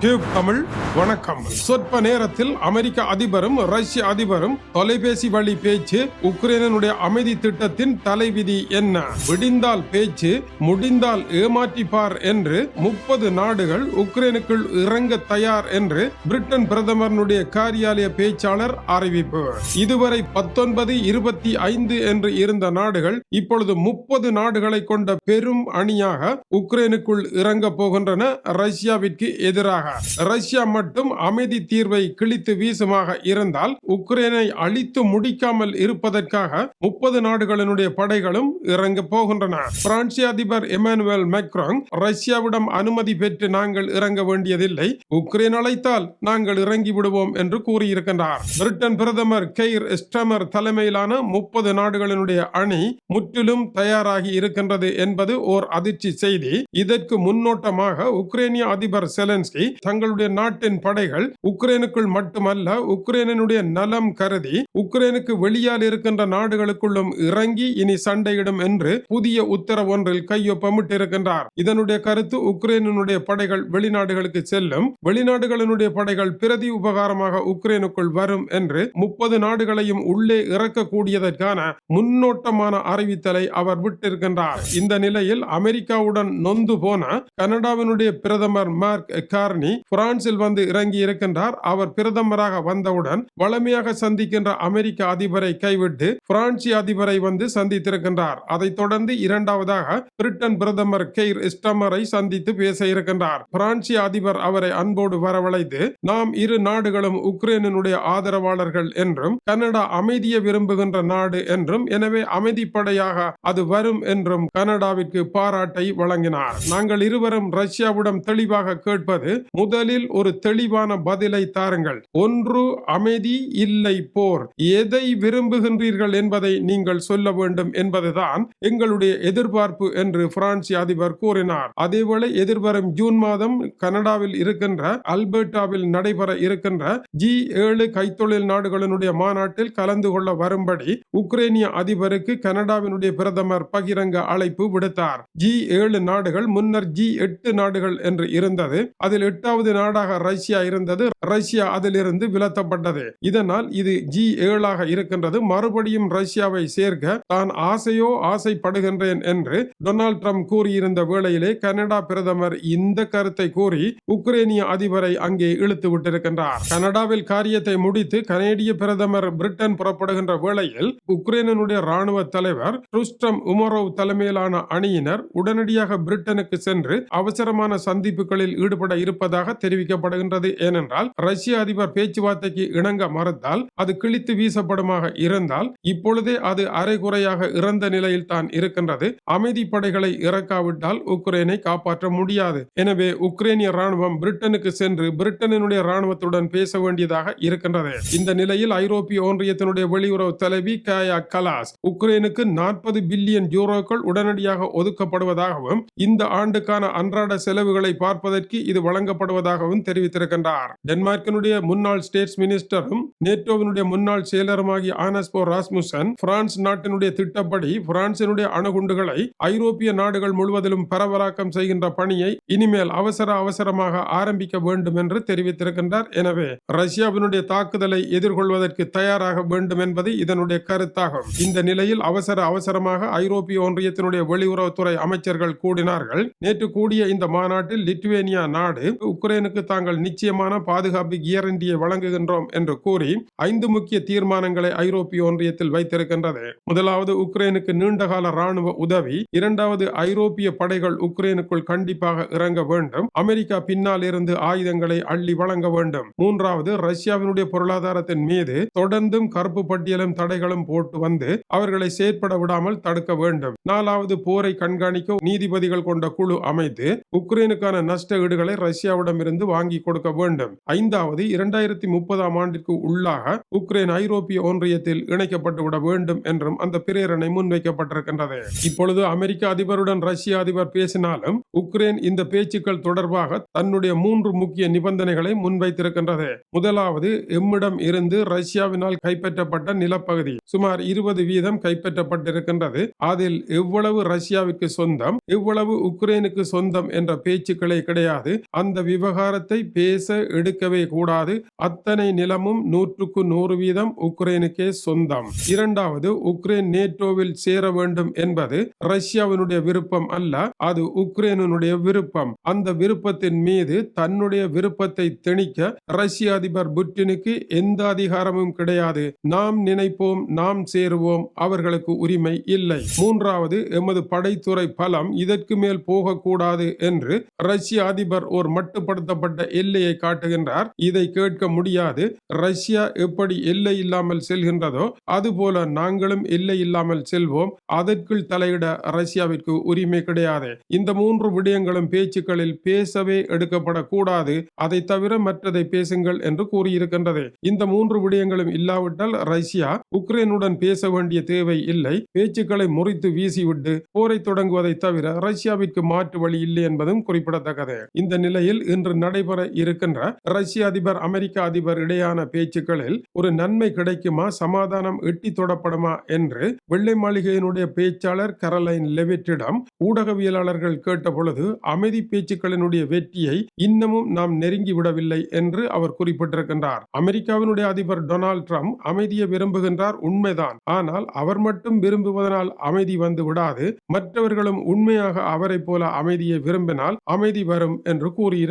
Tube Tamil வணக்கம். சொற்ப நேரத்தில் அமெரிக்க அதிபரும் ரஷ்ய அதிபரும் தொலைபேசி வழி பேச்சு உக்ரைனுடைய அமைதி திட்டத்தின் தலைவிதி என்ன? விடிந்தால் பேச்சு முடிந்தால் ஏமாற்றிப்பார் என்று முப்பது நாடுகள் உக்ரைனுக்குள் இறங்க தயார் என்று பிரிட்டன் பிரதமருடைய காரியாலய பேச்சாளர் அறிவிப்பு. இதுவரை பத்தொன்பது இருபத்தி ஐந்து என்று இருந்த நாடுகள் இப்பொழுது முப்பது நாடுகளை கொண்ட பெரும் அணியாக உக்ரைனுக்குள் இறங்க போகின்றன. ரஷ்யாவிற்கு எதிராக ரஷ்யா மட்டும் அமைதி தீர்வை கிழித்து வீசுமாக இருந்தால் உக்ரைனை அழித்து முடிக்காமல் இருப்பதற்காக முப்பது நாடுகளினுடைய படைகளும் இறங்க போகின்றன. பிரான்சிய அதிபர் எமானுவேல் மேக்ரோங் ரஷ்யாவிடம் அனுமதி பெற்று நாங்கள் இறங்க வேண்டியதில்லை. உக்ரைன் அழைத்தால் நாங்கள் இறங்கி விடுவோம் என்று கூறியிருக்கின்றார். பிரிட்டன் பிரதமர் கெய்ர் ஸ்டமர் தலைமையிலான முப்பது நாடுகளினுடைய அணி முற்றிலும் தயாராகி இருக்கின்றது என்பது ஓர் அதிர்ச்சி செய்தி. இதற்கு முன்னோட்டமாக உக்ரைனிய அதிபர் செலன்ஸ்கி தங்களுடைய நாட்டின் படைகள் உக்ரைனுக்குள் மட்டுமல்ல உக்ரைனுடைய நலம் கருதி உக்ரைனுக்கு வெளியால் இருக்கின்ற நாடுகளுக்குள்ளும் இறங்கி இனி சண்டையிடும் என்று புதிய உத்தரவு ஒன்றில் கையொப்பமிட்டிருக்கின்றார். இதனுடைய கருத்து உக்ரைனுடைய படைகள் வெளிநாடுகளுக்கு செல்லும் வெளிநாடுகளினுடைய படைகள் பிரதி உபகாரமாக உக்ரைனுக்குள் வரும் என்று முப்பது நாடுகளையும் உள்ளே இறக்கக்கூடியதற்கான முன்னோட்டமான அறிவித்தலை அவர் விட்டிருக்கின்றார். இந்த நிலையில் அமெரிக்காவுடன் நொந்து போன கனடாவினுடைய பிரதமர் மார்க் கார்னி பிரான்சில் வந்து இறங்கி இருக்கின்றார். அவர் பிரதமராக வந்தவுடன் வளமையாக சந்திக்கின்ற அமெரிக்க அதிபரை கைவிட்டு பிரான்சி அதிபரை வந்து சந்தித்திருக்கின்றார். அதைத் தொடர்ந்து இரண்டாவதாக பிரிட்டன் பிரதமர் கெய்ர் ஸ்டமரை சந்தித்து பேச இருக்கின்றார். பிரான்சி அதிபர் அவரை அன்போடு வரவழைத்து நாம் இரு நாடுகளும் உக்ரைனுடைய ஆதரவாளர்கள் என்றும் கனடா அமைதியை விரும்புகின்ற நாடு என்றும் எனவே அமைதிப்படையாக அது வரும் என்றும் கனடாவிற்கு பாராட்டை வழங்கினார். நாங்கள் இருவரும் ரஷ்யாவிடம் தெளிவாக கேட்பது முதலில் ஒரு தெளிவான பதிலை தாருங்கள். ஒன்று அமைதி இல்லை போர். எதை விரும்புகின்றீர்கள் என்பதை நீங்கள் சொல்ல வேண்டும் என்பதுதான் எங்களுடைய எதிர்பார்ப்பு என்று பிரான்சி அதிபர் கூறினார். அதேவேளை எதிர்வரும் ஜூன் மாதம் கனடாவில் இருக்கின்ற அல்பர்டாவில் நடைபெற இருக்கின்ற ஜி ஏழு கைத்தொழில் நாடுகளினுடைய மாநாட்டில் கலந்து கொள்ள வரும்படி உக்ரைனிய அதிபருக்கு கனடாவினுடைய பிரதமர் பகிரங்க அழைப்பு விடுத்தார். ஜி ஏழு நாடுகள் முன்னர் ஜி எட்டு நாடுகள் என்று இருந்தது. அதில் பத்தாவது நாடாக ரஷ்யா இருந்தது. ரஷ்யா அதிலிருந்து விலத்தப்பட்டது இதனால் இது ஜி ஏழாக இருக்கின்றது. மறுபடியும் ரஷ்யாவை சேர்க்க தான் ஆசையோ ஆசைப்படுகின்றேன் என்று டொனால்ட் ட்ரம்ப் கூறியிருந்த வேளையிலே கனடா பிரதமர் இந்த கருத்தை கூறி உக்ரைனிய அதிபரை அங்கே இழுத்து விட்டிருக்கின்றார். கனடாவில் காரியத்தை முடித்து கனேடிய பிரதமர் பிரிட்டன் புறப்படுகின்ற வேளையில் உக்ரைனுடைய ராணுவ தலைவர் ருஸ்டம் உமரோவ் தலைமையிலான அணியினர் உடனடியாக பிரிட்டனுக்கு சென்று அவசரமான சந்திப்புகளில் ஈடுபட இருப்பதாக தெரிவிக்கப்படுகின்றது. ஏனென்றால் ரஷ்ய அதிபர் பேச்சுவார்த்தைக்கு இணங்க மறுத்தால் அது கிழித்து வீசப்படுமாக இருந்தால் இப்பொழுதே அது அரைகுறையாக இறந்த நிலையில் தான் இருக்கின்றது. அமைதி படைகளை இறக்காவிட்டால் உக்ரைனை காப்பாற்ற முடியாது. எனவே உக்ரைனிய ராணுவம் பிரிட்டனுக்கு சென்று பிரிட்டனினுடைய ராணுவத்துடன் பேச வேண்டியதாக இருக்கின்றது. இந்த நிலையில் ஐரோப்பிய ஒன்றியத்தினுடைய வெளியுறவு தலைவி காயா கலாஸ் உக்ரைனுக்கு நாற்பது பில்லியன் யூரோக்கள் உடனடியாக ஒதுக்கப்படுவதாகவும் இந்த ஆண்டுக்கான அன்றாட செலவுகளை பார்ப்பதற்கு இது வழங்கப்படுவதாகவும் தெரிவித்திருக்கின்றார். டென்மார்க்கினுடைய முன்னாள் ஸ்டேட்ஸ் மினிஸ்டரும் நேட்டோவினுடைய முன்னாள் செயலருமாகிய ஆனஸ்போ ராஸ்முசன் பிரான்ஸ் நாட்டினுடைய திட்டப்படி பிரான்சினுடைய அணுகுண்டுகளை ஐரோப்பிய நாடுகள் முழுவதிலும் பரவலாக்கம் செய்கின்ற பணியை இனிமேல் அவசர அவசரமாக ஆரம்பிக்க வேண்டும் என்று தெரிவித்திருக்கின்றார். எனவே ரஷ்யாவினுடைய தாக்குதலை எதிர்கொள்வதற்கு தயாராக வேண்டும் என்பது இதனுடைய கருத்தாகும். இந்த நிலையில் அவசர அவசரமாக ஐரோப்பிய ஒன்றியத்தினுடைய வெளியுறவுத்துறை அமைச்சர்கள் கூடினார்கள். நேற்று கூடிய இந்த மாநாட்டில் லித்துவேனியா நாடு உக்ரைனுக்கு தாங்கள் நிச்சயமான பாதுகாப்பு கியரண்டியை வழங்குகின்றோம் என்று கூறி ஐந்து முக்கிய தீர்மானங்களை ஐரோப்பிய ஒன்றியத்தில் வைத்திருக்கின்றது. முதலாவது உக்ரைனுக்கு நீண்டகால ராணுவ உதவி. இரண்டாவது ஐரோப்பிய படைகள் உக்ரைனுக்குள் கண்டிப்பாக இறங்க வேண்டும். அமெரிக்கா பின்னால் இருந்து ஆயுதங்களை அள்ளி வழங்க வேண்டும். மூன்றாவது ரஷ்யாவினுடைய பொருளாதாரத்தின் மீது தொடர்ந்தும் கருப்பு பட்டியலும் தடைகளும் போட்டு வந்து அவர்களை செயற்பட விடாமல் தடுக்க வேண்டும். நாலாவது போரை கண்காணிக்க நீதிபதிகள் கொண்ட குழு அமைத்து உக்ரைனுக்கான நஷ்ட ஈடுகளை ரஷ்யாவிடமிருந்து வாங்கி கொடுக்க வேண்டும். ஐந்தாவது இரண்டாயிரத்தி முப்பதாம் ஆண்டிற்கு உள்ளாக உக்ரைன் ஐரோப்பிய ஒன்றியத்தில் இணைக்கப்பட்டு விட வேண்டும் என்றும் அந்த பிரேரணை முன்வைக்கப்பட்டிருக்கின்றது. இப்பொழுது அமெரிக்க அதிபருடன் ரஷ்ய அதிபர் பேசினாலும் உக்ரைன் இந்த பேச்சுக்கள் தொடர்பாக தன்னுடைய மூன்று முக்கிய நிபந்தனைகளை முன்வைத்திருக்கின்றது. முதலாவது எம்மிடம் இருந்து ரஷ்யாவினால் கைப்பற்றப்பட்ட நிலப்பகுதி சுமார் இருபது வீதம் கைப்பற்றப்பட்டிருக்கின்றது. அதில் எவ்வளவு ரஷ்யாவிற்கு சொந்தம் எவ்வளவு உக்ரைனுக்கு சொந்தம் என்ற பேச்சுக்களே கிடையாது. அந்த விவகாரத்தை பேச எடுக்கவே கூடாது. அத்தனை நிலமும் நூற்றுக்கு நூறு வீதம் உக்ரைனுக்கே சொந்தம். இரண்டாவது உக்ரைன் நேட்டோவில் சேர வேண்டும் என்பது ரஷ்யாவினுடைய விருப்பம் அல்ல அது உக்ரைனுடைய விருப்பம். அந்த விருப்பத்தின் மீது தன்னுடைய விருப்பத்தை திணிக்க ரஷ்ய அதிபர் புட்டினுக்கு எந்த அதிகாரமும் கிடையாது. நாம் நினைப்போம் நாம் சேருவோம் அவர்களுக்கு உரிமை இல்லை. மூன்றாவது எமது படைத்துறை பலம் இதற்கு மேல் போகக்கூடாது என்று ரஷ்ய அதிபர் ஒரு கட்டுப்படுத்தப்பட்ட எல்லையை காட்டுகின்றார். இதை கேட்க முடியாது. ரஷ்யா எப்படி எல்லை இல்லாமல் செல்கின்றதோ அதுபோல நாங்களும் எல்லை இல்லாமல் செல்வோம். அதற்குள் தலையிட ரஷ்யாவிற்கு உரிமை கிடையாது. இந்த மூன்று விடயங்களும் பேச்சுக்களில் பேசவே எடுக்கப்படக்கூடாது. அதை தவிர மற்றதை பேசுங்கள் என்று கூறியிருக்கின்றது. இந்த மூன்று விடயங்களும் இல்லாவிட்டால் ரஷ்யா உக்ரைனுடன் பேச வேண்டிய தேவை இல்லை. பேச்சுக்களை முறித்து வீசிவிட்டு போரை தொடங்குவதை தவிர ரஷ்யாவிற்கு மாற்று வழி இல்லை என்பதும் குறிப்பிடத்தக்கது. இந்த நிலையில் இன்று நடைபெற இருக்கின்ற ரஷ்ய அதிபர் அமெரிக்க அதிபர் இடையான பேச்சுக்களில் ஒரு நன்மை கிடைக்குமா? சமாதானம் எட்டி தொடப்படுமா? என்று வெள்ளை மாளிகையினுடைய பேச்சாளர் கரலைன் லெவிட்டிடம் ஊடகவியலாளர்கள் கேட்டபொழுது அமைதி பேச்சுக்களினுடைய வெற்றியை இன்னமும் நாம் நெருங்கி விடவில்லை என்று அவர் குறிப்பிட்டிருக்கின்றார். அமெரிக்காவினுடைய அதிபர் டொனால்ட் ட்ரம்ப் அமைதியை விரும்புகின்றார் உண்மைதான். ஆனால் அவர் மட்டும் விரும்புவதனால் அமைதி வந்து விடாது. மற்றவர்களும் உண்மையாக அவரைப் போல அமைதியை விரும்பினால் அமைதி வரும் என்று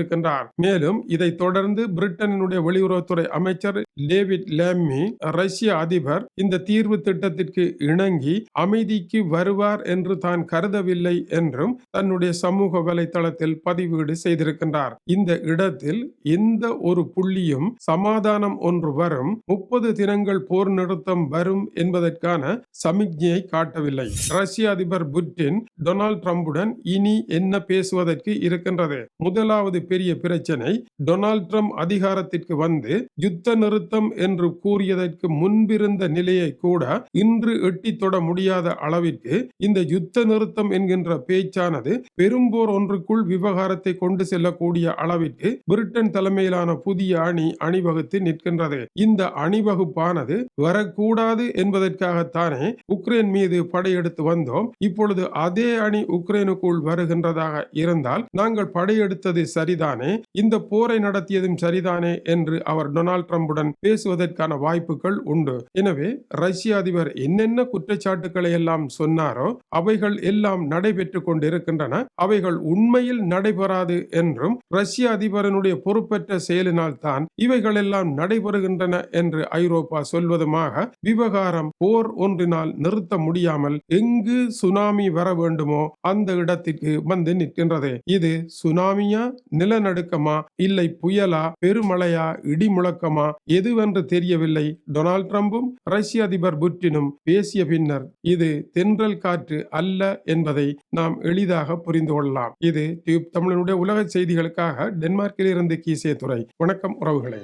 கூறியிருக்கின்றார் மேலும் இதை தொடர்ந்து பிரிட்டனினுடைய வெளியுறவுத்துறை அமைச்சர் டேவிட் லேம்மி ரஷ்ய அதிபர் இந்த தீர்வு திட்டத்திற்கு இணங்கி அமைதிக்கு வருவார் என்று தான் கருதவில்லை என்றும் தன்னுடைய சமூக வலைதளத்தில் பதிவீடு செய்திருக்கின்றார். இந்த இடத்தில் எந்த ஒரு புள்ளியும் சமாதானம் ஒன்று வரும் முப்பது தினங்கள் போர் நிறுத்தம் வரும் என்பதற்கான சமிக்ஞையை காட்டவில்லை. ரஷ்ய அதிபர் புட்டின் டொனால்ட் ட்ரம்புடன் இனி என்ன பேசுவதற்கு இருக்கின்றது? முதலாவது பெரிய பெரிய பிரச்சனை. டொனால்ட் ட்ரம்ப் அதிகாரத்திற்கு வந்து யுத்த நிறுத்தம் என்று கூறியதற்கு முன்பிருந்த நிலையை கூட இன்று எட்டி தொட முடியாத அளவிற்கு இந்த யுத்த நிறுத்தம் என்கின்ற பேச்சானது பெரும்போர் ஒன்றுக்குள் விவகாரத்தை கொண்டு செல்லக்கூடிய அளவிற்கு பிரிட்டன் தலைமையிலான புதிய அணி அணிவகுத்து நிற்கின்றது. இந்த அணிவகுப்பானது வரக்கூடாது என்பதற்காகத்தானே உக்ரைன் மீது படையெடுத்து வந்தோம். இப்பொழுது அதே அணி உக்ரைனுக்குள் வருகின்றதாக இருந்தால் நாங்கள் படையெடுத்தது சரிதானே? இந்த போரை நடத்தியதும் சரிதானே? என்று அவர் டொனால்ட் ட்ரம்புடன் பேசுவதற்கான வாய்ப்புகள் உண்டு. எனவே ரஷ்ய அதிபர் என்னென்ன குற்றச்சாட்டுக்களை எல்லாம் சொன்னாரோ அவைகள் எல்லாம் நடைபெற்றுக் கொண்டிருக்கின்றன. அவைகள் உண்மையில் நடைபெறாது என்றும் ரஷ்ய அதிபரனுடைய பொறுப்பற்ற செயலினால் தான் இவைகள் எல்லாம் நடைபெறுகின்றன என்று ஐரோப்பா சொல்வதுமாக விவகாரம் போர் ஒன்றினால் நிறுத்த முடியாமல் எங்கு சுனாமி வர வேண்டுமோ அந்த இடத்திற்கு வந்து நிற்கின்றது. இது சுனாமியா நிலநடுக்கமா இல்லை புயலா பெருமழையா இடி முழக்கமா எதுவென்று தெரியவில்லை. டொனால்ட் ட்ரம்பும் ரஷ்ய அதிபர் புட்டினும் பேசிய பின்னர் இது தென்றல் காற்று அல்ல என்பதை நாம் எளிதாக புரிந்து கொள்ளலாம். இது டியூப் தமிழனுடைய உலக செய்திகளுக்காக டென்மார்க்கில் இருந்து கீசே துறை வணக்கம் உறவுகளே.